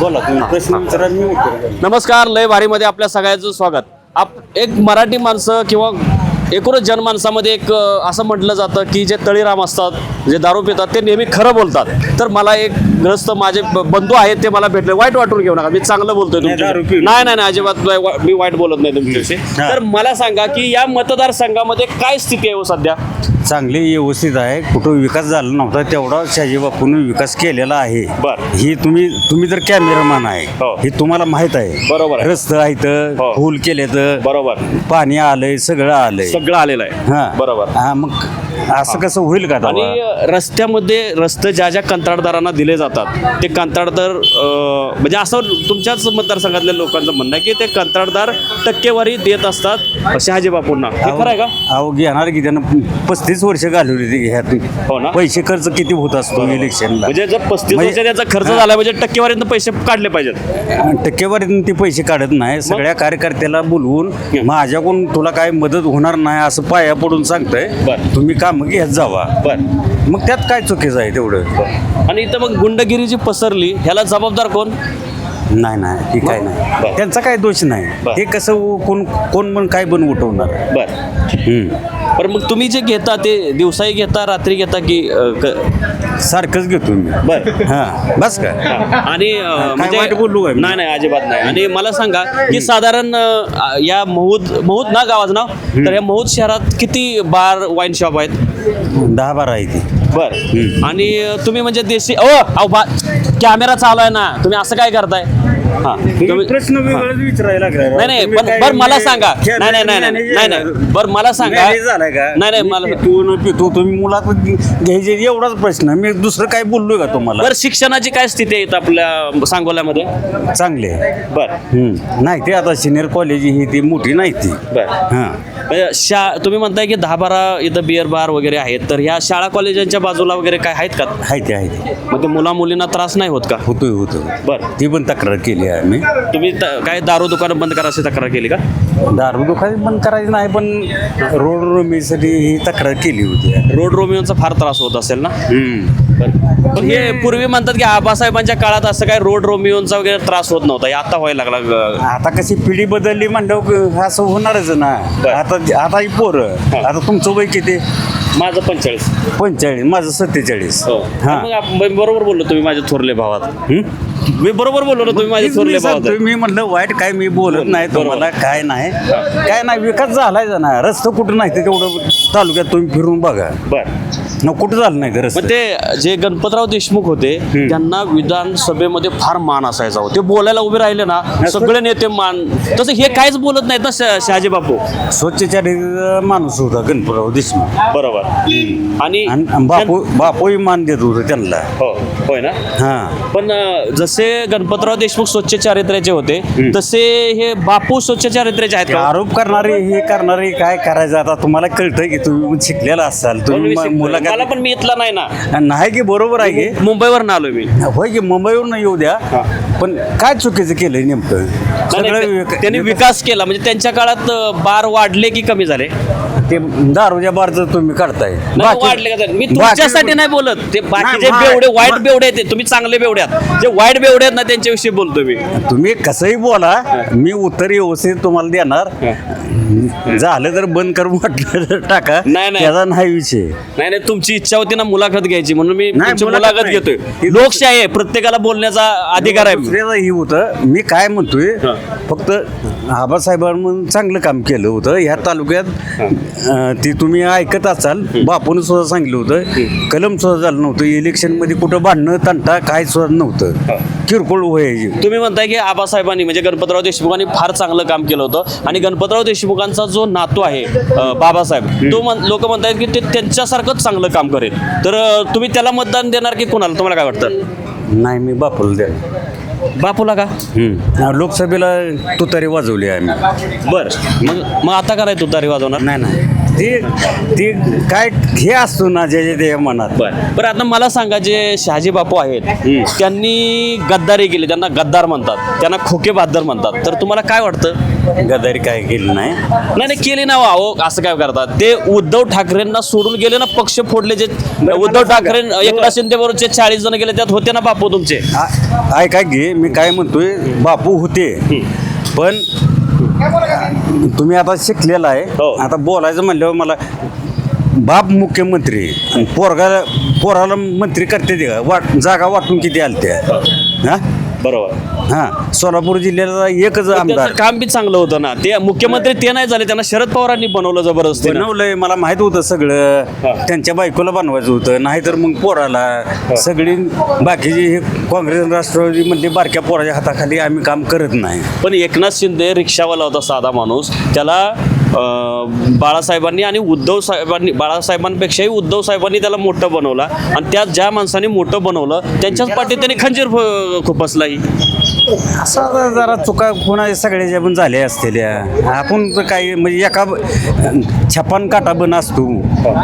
बोला तुम्ही प्रश्न विचारा मी उत्तर देईन. नमस्कार लय भारीमध्ये आपल्या सगळ्यांचं स्वागत. आप एक मराठी माणसं किंवा एकूणच जनमानसामध्ये एक अ, असं म्हटलं जातं की जे तळीराम असतात जे दारू पितात ते नेहमी खरं बोलतात. तर मला एक ग्रस्त माझे ब- बंधू आहेत ते मला भेटले. वाईट वाटून घेऊ नका. मी चांगलं बोलतोय नाही, दारू तुमच्याशी. पिऊ नाही नाही नाही अजिबात नाही, वा- मी वाईट बोलत नाही तुमच्याशी. हा. तर मला सांगा की या मतदारसंघामध्ये काय स्थिती आहे हो सध्या? चांगले व्यवस्थित आहे. कुठं विकास झाला नव्हता तेवढा शहाजी बापून विकास केलेला आहे. बर. ही तुम्ही तुम्ही तर कॅमेरामॅन आहे. हो. हे तुम्हाला माहीत आहे. बरोबर आहे. रस्ते आहेत हो. पूल केलेत. बरोबर. पाणी आलंय सगळं आलंय. सगळं आलेलं आहे. हा. बरोबर. हा मग असं कसं होईल का आणि? रस्त्यामध्ये रस्ते ज्या ज्या कंत्राटदारांना दिले जातात ते कंत्राटदार म्हणजे असं तुमच्याच मतदारसंघातल्या लोकांचं म्हणणं आहे की ते कंत्राटदार टक्केवारी देत असतात शहाजी बापूंना. हे खरं आहे का? अहो घेणार की त्यानं पस्तीस वर्ष घालवली ती ह्यात हो ना? पैसे खर्च किती होत असतो इलेक्शनला? म्हणजे जर पस्तीस म्हणजे- वर्ष त्याचा खर्च झाला म्हणजे टक्केवारीतनं पैसे काढले पाहिजेत. टक्केवारीतून ते पैसे काढत नाही. सगळ्या कार्यकर्त्याला बोलवून माझ्याकडून तुला काय मदत होणार नाही असं पाया पडून सांगतंय. तुम्ही काम घेत जावा. बर. मग त्यात काय चुकीचं आहे तेवढं? आणि इथं मग गुंडगिरी जी पसरली ह्याला जबाबदार कोण? नाही नाही ती काय बरं. नाही. त्यांचा काय दोष नाही. बरं. हे कसं उ- कोण कोण पण काय पण उठवणार? बर. हम्म. पण मग तुम्ही जे घेता ते दिवसाही घेता रात्री घेता की अं, क- सारखंच घेतो मी. बर. हा. बस का? आणि अं, म्हणजे वाईट बोललो काय मी? नाही नाही अजिबात नाही. आणि मला सांगा की साधारण अं, या महूद महूद ना गावाचं नाव? तर या महूद शहरात किती बार वाईन शॉप आहेत? दहा बारा आहे ती. बर. आणि तुम्ही म्हणजे देशी ओ अहो बा कॅमेरा चालू आहे ना. तुम्ही असं काय करताय? हा. तुम्ही- प्रश्न वेगळाच विचारायला नाही नाही पण बरं मला सांगा. नाही नाही नाही नाही नाही नाही. बरं मला सांगा. झालाय का? नाही नाही मला तू न पितो तुम्ही मुलात घ्यायचे एवढाच प्रश्न. मी दुसरं काय बोललोय का तुम्हाला? बरं शिक्षणाची काय स्थिती आहे इथं आपल्या सांगोल्यामध्ये? चांगले आहे. बर. हम्म. नाही ते आता सिनियर कॉलेज ही ती मोठी नाही ती. बर. हां. म्हणजे शा तुम्ही म्हणताय की दहा बारा इथं बिअर बार वगैरे आहेत तर ह्या शाळा कॉलेजांच्या बाजूला वगैरे काय आहेत का? आहे ते आहे ते. मग ते मुला मुलींना त्रास नाही होत का? होतोय होतं बर. ती पण तक्रार केली आहे आम्ही. तुम्ही त- काय दारू दुकानं बंद करा अशी तक्रार केली का? दारू दुकान पण करायची नाही पण रोड रोमीसाठी ही तक्रार केली होती. रोड रोमिओचा फार त्रास होत असेल ना? हम्म. पण हे पूर्वी म्हणतात की आबासाहेबांच्या काळात असं काय रोड रोमिओचा वगैरे त्रास होत नव्हता हे आता व्हायला लागला आता कशी पिढी बदलली म्हणल्यावर असं होणारच ना. बर. आता आता ही पोरं. आता तुमचं वय किती? माझं पंचेचाळीस. पंचेचाळीस माझं सत्तेचाळीस. हो. हां. मग आप- मी बरोबर बोललो तुम्ही माझे थोरले भावात? मी बरोबर बोललो ना तुम्ही माझे थोरले मी भावात सांगतोय, मी म्हणलं वाईट काय मी बोलत नाही बरोबर. तुम्हाला काय नाही. काय नाही विकास झालाय ना रस्ता कुठं नाही ते तेवढं तालुक्यात तुम्ही फिरून बघा. बर. न कुठं झालं नाही मग रस्ते ते जे गणपतराव देशमुख होते त्यांना विधानसभेमध्ये फार मान असायचा हो. ते बोलायला उभे राहिले ना सगळे नेते मान. तसं हे काहीच बोलत नाहीत ना श- शहाजी बापू. स्वच्छचारी माणूस होता गणपतराव देशमुख. बरोबर. आणि आणि आणि बापू बापूही मान देत होतं त्यांना. हो होय ना? हा. पण अं, जसे गणपतराव देशमुख स्वच्छ चारित्र्याचे होते तसे हे बापू स्वच्छ चारित्र्याचे आहेत ते का आरोप करणारे हे करणारे काय करायचं आता? तुम्हाला कळतंय की तुम्ही शिकलेला असाल. तुम्ही मी म- शिकलो. मला पण मी इथला नाही ना. नाही की बरोबर आहे की. मुंबईवर ना आलोय मी. होय की मुंबईवरून येऊ द्या. पण काय चुकीचं केलंय नेमकं? नाही, सगळं नाही, विक- त्यांनी विकास केला. म्हणजे त्यांच्या काळात अं, बार वाढले की कमी झाले? ते दारूच्या बारचं तुम्ही काढताय नाही, बाकी- वाढले का मी बाकी- तुमच्यासाठी नाही बोलत. ते बाकीचे नाही, बेवडे वाईट मा- बेवडे आहेत ते. तुम्ही चांगले बेवडे आहात. जे वाईट बेवडे आहेत ना त्यांच्याविषयी बोलतो मी. तुम्ही कसंही बोला मी उत्तर व्यवस्थित तुम्हाला देणार. झालं तर बंद करून म्हटलं तर टाका. नाही, नाही. त्याचा नाही विषय. नाही नाही तुमची इच्छा होती ना मुलाखत घ्यायची. म्हणून मी नाही, तुमची मुलाखत मुलाखत नाही. घेतोय. लोकशाही आहे प्रत्येकाला बोलण्याचा अधिकार आहे. दुसऱ्याचं ही होतं मी काय म्हणतोय हा. फक्त आबासाहेबांनी चांगलं काम केलं होतं. ह्या तालुक्यात अं, ती तुम्ही ऐकत असाल बापून सुद्धा सांगितलं होतं. कलम सुद्धा झालं नव्हतं. इलेक्शनमध्ये कुठं भांडणं तंटा काय सुद्धा नव्हतं. किरकोळ व्हायची तुम्ही म्हणताय की आबासाहेबांनी म्हणजे गणपतराव देशमुखांनी फार चांगलं काम केलं होतं. आणि गणपतराव देशमुखांचा जो नातू आहे अं, बाबासाहेब तो लोक म्हणतायत की ते त्यांच्यासारखंच चांगलं काम करेल. तर अं, तुम्ही त्याला मतदान देणार की कोणाला? तुम्हाला काय वाटतं? नाही मी बापूला द्या बापूला का? हम्म. लोकसभेला तुतारी वाजवली आहे आम्ही. बर. मग मग आता करायचं तुतारी वाजवणार? नाही नाही. ते ते काय हे असतो ना जे जे मनात. बर. बरं आता मला सांगा जे शहाजी बापू आहेत त्यांनी गद्दारी केली त्यांना गद्दार म्हणतात त्यांना खोके बहादर म्हणतात. तर तुम्हाला काय वाटतं? गदारी काय केली नाही. नाही नाही केली ना अहो असं काय करतात? ते उद्धव ठाकरेंना सोडून गेले ना पक्ष फोडले जे उद्धव ठाकरे एकनाथ शिंदे बरोबरचे चाळीस जण गेले त्यात होते ना बापू तुमचे? आ- ऐका घे मी काय म्हणतोय बापू होते. पण तुम्ही आता शिकलेला आहे. हो. आता बोलायचं म्हणल्यावर मला बाप मुख्यमंत्री आणि पोरगाला पोराला मंत्री करते ते का? वाट जागा वाटून किती आलत्या? हा? बरोबर. हा सोलापूर जिल्ह्याला एकच आमदार. त्यांचं काम बी चांगलं होतं ना. ते मुख्यमंत्री ते नाही झाले त्यांना शरद पवारांनी बनवलं जबरदस्ती बनवलंय मला माहीत होतं सगळं. त्यांच्या बायकोला बनवायचं होतं नाहीतर मग पोराला. सगळी बाकीची हे काँग्रेस राष्ट्रवादी म्हणजे बारक्या पोराच्या हाताखाली आम्ही काम करत नाही. पण एकनाथ शिंदे रिक्षावाला होता साधा माणूस. त्याला बाळासाहेबांनी आणि उद्धव साहेबांनी बाळासाहेबांपेक्षाही उद्धव साहेबांनी त्याला मोठं बनवलं आणि त्यात ज्या माणसाने मोठं बनवलं त्यांच्याच पाठीत त्यांनी खंजीर फ- खुपसलाही असं जरा चुका कोणा सगळ्याच्या पण झाल्या असलेल्या आपण तर काही म्हणजे एका छपान काटा बन असतो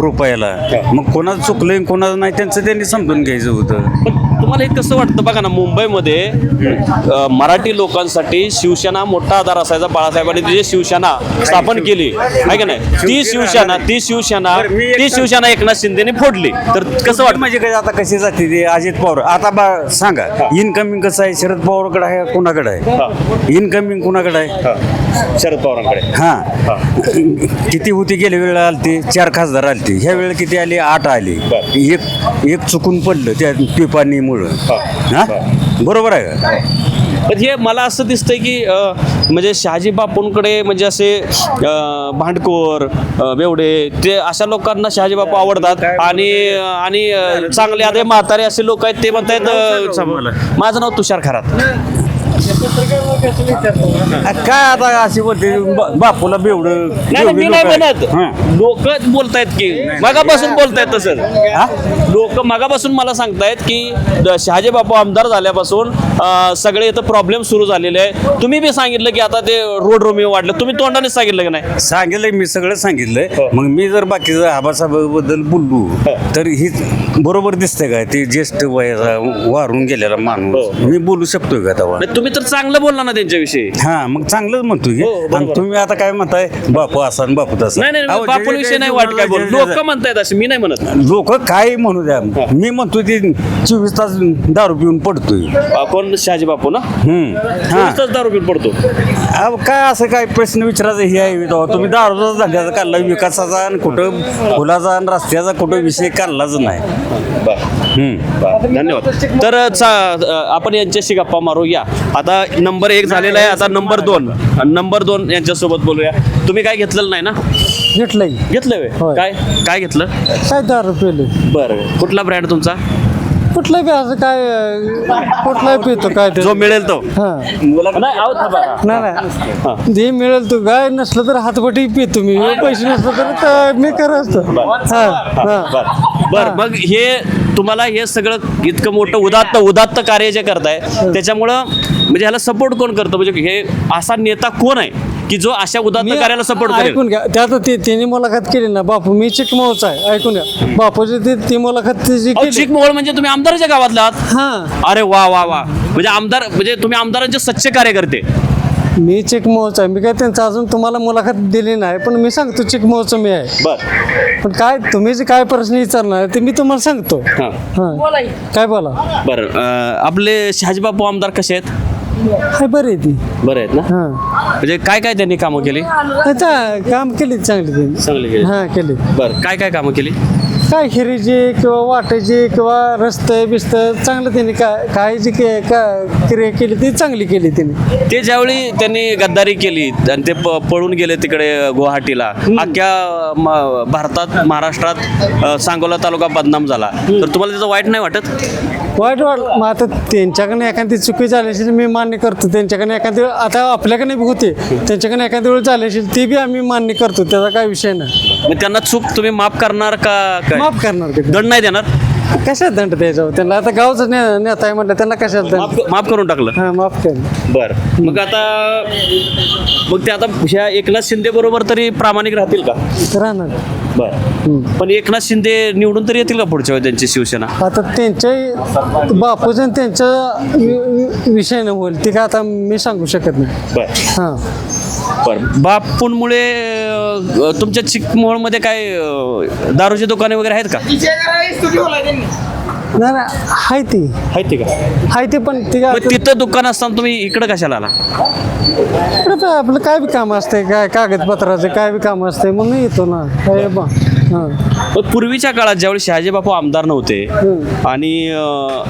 रुपयाला. मग कोणाचं चुकलंय कोणाचं नाही त्यांचं त्यांनी समजून घ्यायचं होतं. पण तुम्हाला हे कसं वाटतं? बघा ना मुंबईमध्ये अं, मराठी लोकांसाठी शिवसेना मोठा आधार असायचा बाळासाहेबांनी. ती जी शिवसेना स्थापन केली. आहे का नाही? ती शिवसेना ती शिवसेना ती शिवसेना एकनाथ शिंदेने फोडली. तर कसं वाटतं? म्हणजे काय आता कशी जाते ते? अजित पवार. आता बा सांगा. इनकमिंग कसं आहे? शरद पवारकडे आहे कोणाकडे आहे? इनकमिंग कोणाकडे आहे? शरद पवारांकडे. हा. किती होती गेल्या वेळेला आलते? चार खासदार आलते. ह्या वेळेला किती आले? आठ आले. बरं. एक एक चुकून पडलं त्या पिपाणीमुळं. हा. बरोबर आहे का? पण हे मला असं दिसतंय की अं, म्हणजे शहाजी बापूंकडे म्हणजे असे अं, भांडकोर अं, बेवडे ते अशा लोकांना शहाजी बापू आवडतात. आणि आणि अं, चांगले आधे म्हातारे असे लोक आहेत ते म्हणतायत अं, माझं नाव तुषार खरात. काय आता अशी बोलते बा- बापूला बेवडं नाही नाही, मी नाही. म्हणत लोक बोलतायत की मगापासून बोलतायत तसं हा? लोक मगापासून मला सांगतायत की द- शहाजी बापू आमदार झाल्यापासून अं, सगळे इथं प्रॉब्लेम सुरू झालेले आहे तुम्ही बी सांगितलं की आता ते रोड रोमिओ वाढलं तुम्ही तोंडाने सांगितलं की नाही सांगितलंय मी सगळं हो. सांगितलंय मग मी जर बाकीचं आबासाहेबाबद्दल बोललो हो. तर ही बरोबर दिसतंय का ते ज्येष्ठ वयाचा वारून गेलेला माणूस हो. मी बोलू शकतोय का तेव्हा नाही, तुम्ही तर चांगलं बोलला ना त्यांच्याविषयी? हा मग चांगलंच म्हणतोय की. हो, बरोबर. आणि तुम्ही आता काय म्हणताय? बापू असा आणि बापू तसा. नाही नाही अहो, विषय जे- नाही जे- वाट काय बोल. जे- लोक म्हणतायत असे मी नाही म्हणत. लोक काय म्हणू द्या. मी म्हणतो ते चोवीस तास दारू पिऊन पडतोय. कोण? शहाजी बापू ना? हम्म हा. चोवीस तास दारू पिऊन पडतो. अहो, काय असं काय प्रश्न विचारायचं? हे आहे तुम्ही दारूचा धंद्याचा काढला विकासाचा आणि कुठं फुलाचा आणि रस्त्याचा कुठं विषय काढलाच नाही. हम्म. धन्यवाद. तर चा- अं, आपण यांच्याशी गप्पा मारूया. आता नंबर एक झालेला आहे आता नंबर दोन. नंबर दोन यांच्यासोबत बोलूया. तुम्ही काय घेतलेलं नाही ना? घेतलंय. घेतलं होय. काय? काय घेतलं? काय दारू पिले बरं. कुठला ब्रँड तुमचा? कुठलं बी असं काय अं, कुठलाही पितो काय ते. जो मिळेल तो. हा. नाही आहोत थांबा. नाही नाही. जे मिळेल तो काय नसलं तर हातबटी पितो मी. पैसे नसलं तर त- मी करत असतो. हा हा. बर. बर. मग हे तुम्हाला हे सगळं इतकं मोठं उदात्त उदात्त कार्य जे करताय त्याच्यामुळं म्हणजे ह्याला सपोर्ट कोण करतं? म्हणजे हे असा नेता कोण आहे की जो अशा उदात्त कार्याला सपोर्ट ऐकून घ्या. त्यात ते त्यांनी मुलाखत केली ना बापू मी चिकमावचा आहे. ऐकून घ्या. बापूची ती ती मुलाखत त्याची अहो, केली. चिक मोहोळ म्हणजे तुम्ही आमदाराच्या गावातला आहात? हा. अरे वा वा वा. म्हणजे आमदार म्हणजे तुम्ही आमदारांचे सच्चे कार्यकर्ते. मी चिकमोहचा आहे मी काय त्यांचं अजून तुम्हाला मुलाखत दिली नाही पण मी सांगतो चिकमोहचं मी आहे. बर. पण काय तुम्ही जे काय प्रश्न विचारणार ते मी तुम्हाला सांगतो. हां. हा. काय बोला? बरं आपले शहाजीबापू आमदार कसे आहेत? हाय बरे ती बरे आहेत ना? हा. म्हणजे काय काय त्यांनी कामं केली? अच्छा काम केली चांगली त्यांनी. चांगली केली हा केली बरं काय काय कामं केली? काय हिरीची किंवा वाटायची किंवा रस्ते बिस्त चांगलं त्यांनी काय काय जी के- का- क्रिया केली ती चांगली केली त्यांनी. ते ज्यावेळी त्यांनी गद्दारी केली आणि ते प- पळून गेले तिकडे गुवाहाटीला अख्ख्या म- भारतात महाराष्ट्रात अ, सांगोला तालुका बदनाम झाला. तर तुम्हाला त्याचं वाईट नाही वाटत? वाईट वाट मग आता त्यांच्याकडनं एखादी चुकी झाली असेल मी मान्य करतो. त्यांच्याकडनं एखादी वेळ- आता आपल्याकडे बी होते. त्यांच्याकडनं एखादी वेळ झाली असेल ती बी आम्ही मान्य करतो. त्याचा काय विषय नाही. मग त्यांना चूक तुम्ही माफ करणार का काय? माफ करणार दंड नाही देणार. कशात दंड द्यायचा? त्यांना आता गावचं ने नेता आहे म्हटलं त्यांना कशात दंड? माफ माफ करून टाकलं. हां माफ केलं. बर. मग आता मग ते आता ह्या एकनाथ शिंदे बरोबर तरी प्रामाणिक राहतील का? राहणार. बर. पण एकनाथ शिंदे निवडून तरी येतील का पुढच्या वेळी त्यांची शिवसेना? आता त्यांच्या बापूजन त्यांच्या वि- वि- विषयानं होईल. ते काय आता मी सांगू शकत नाही. बर. हां. बर. बापूंमुळे अ, तुमच्या चिकमोळमध्ये काय अ, दारूची दुकाने वगैरे आहेत का? नाही नाही हाय ती. आहेत ते का? हाय ते पण ती काय मग तिथं दुकान असताना तुम्ही इकडे कशाला आला? इकडं तर आपलं काय बी काम असते काय कागदपत्राचं काय बी काम असते म्हणून येतो ना. काय बा मग पूर्वीच्या काळात ज्यावेळी शहाजी बापू आमदार नव्हते. आणि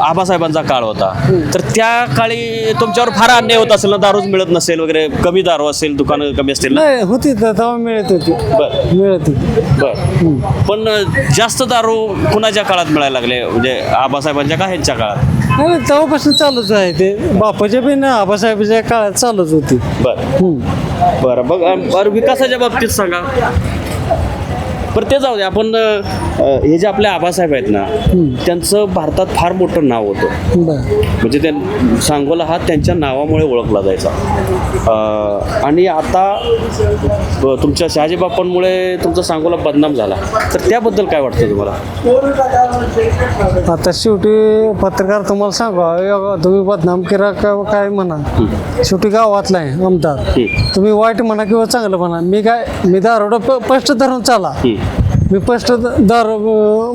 आबासाहेबांचा काळ होता तर त्या काळी तुमच्यावर फार अन्याय होत असेल ना? दारूच मिळत नसेल वगैरे कमी दारू असेल दुकानं कमी असतील ना? नाही होती तेव्हा मिळत होती. बर. मिळत होती. बर. पण जास्त दारू कुणाच्या काळात मिळायला लागले? म्हणजे आबासाहेबांच्या का ह्यांच्या काळात? नाही तेव्हापासून चालूच आहे ते. बापाच्या बी ना आबासाहेबाच्या काळात चालूच होती. बर. बरं बघ बरं विकासाच्या बाबतीत सांगा. बरं ते जाऊ दे आपण अ, हे जे आपले आबासाहेब आहेत ना त्यांचं भारतात फार मोठं नाव होतं. बरं. म्हणजे त्या सांगोला हा त्यांच्या नावामुळे ओळखला जायचा. अ, आणि आता ब- तुमच्या शहाजी बापांमुळे तुमचा सांगोला बदनाम झाला. तर त्याबद्दल काय वाटतं तुम्हाला? आता शेवटी पत्रकार तुम्हाला सांगा तुम्ही बदनाम करा का काय म्हणा. शेवटी गावातला आहे आमदार. हम्म. तुम्ही वाईट म्हणा किंवा चांगलं म्हणा मी काय मी दारोडा प- स्पष्ट धरून चाला हम्म. मी स्पष्ट दार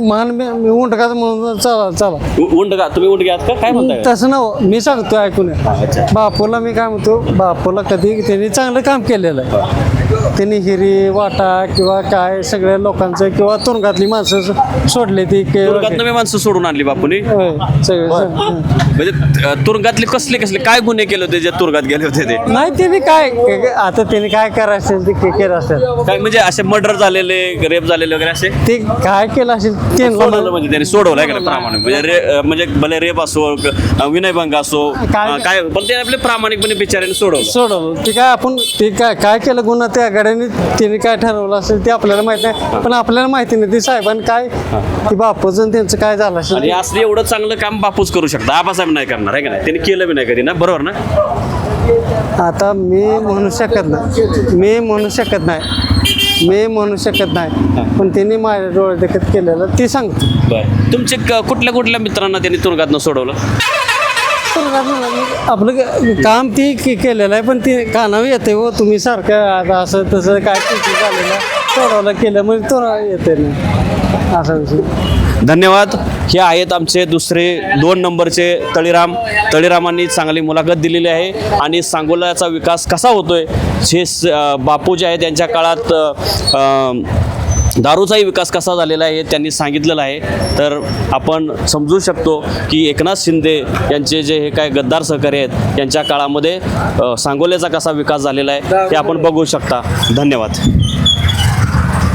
मान मी मी उंडकाचं म्हणून चाला चाला. उ- उंड का तुम्ही उंड घ्यात का? काय म्हणताय? तसं नव मी सांगतो ऐकून. अच्छा. बापूला मी काय म्हणतो बापूला कधी त्यांनी चांगलं काम केलेलं आहे. त्यांनी हिरी वाटा किंवा काय सगळ्या लोकांचं किंवा तुरुंगातली माणसं सो- सोडले ती नवी माणसं सोडून आणली बापूने? होय, सगळे हं. म्हणजे अ, तुरुंगातले कसले कसले काय गुन्हे केले होते जे तुरुंगात गेले होते ते? नाही त्यांनी काय आता त्यांनी काय करायचं असेल ते के- केलं असेल. काय म्हणजे असे मर्डर झालेले रेप झालेले वगैरे असे? ते काय केलं असेल ते सोडवलं म्हणजे त्यांनी सोडवलं का प्रामाणिक? म्हणजे रे म्हणजे भले रेप असो विनयभंग असो काय- काय पण ते आपले प्रामाणिकपणे बिचाऱ्याने सोडवलं. सोडवलं. ते काय आपण ते काय काय केलं गुन्हा? त्या गाड्याने त्यांनी काय ठरवलं असेल ते आपल्याला माहीत नाही. पण आपल्याला माहिती नाही. ते साहेबांनी काय ते बापूजन त्यांचं काय झालं आणि असेल असलं एवढं चांगलं काम बापूच करू शकता आबासाहेब नाही करणार आहे का नाही? त्यांनी केलं बी नाही कधी ना? बरोबर ना? आता मी म्हणू शकत नाही. मी म्हणू शकत नाही. मी म्हणू शकत नाही. पण त्यांनी माझ्या डोळे देखत केलेलं ते सांगतो बर. तुमचे क- कुठल्या कुठल्या मित्रांना त्यांनी तुरुंगातनं सोडवलं? आपलं क- काम ती के- केलेलं आहे पण ते कानावर येते हो तुम्ही सारखं आता असं तसं काय चुकी झालेलं सोडवलं केलं म्हणजे तो येते नाही असा विषय. धन्यवाद. हे आहेत आमचे दुसरे दोन नंबरचे तळीराम. तळीरामांनी चांगली मुलाखत दिलेली आहे आणि सांगोल्याचा विकास कसा होतोय हे स- बापू जे आहेत त्यांच्या काळात दारूचाही विकास कसा झालेला आहे हे त्यांनी सांगितलेलं आहे. तर आपण समजू शकतो की एकनाथ शिंदे यांचे जे हे काय गद्दार सहकारी आहेत यांच्या काळामध्ये सांगोल्याचा कसा विकास झालेला आहे ते आपण बघू शकता. धन्यवाद.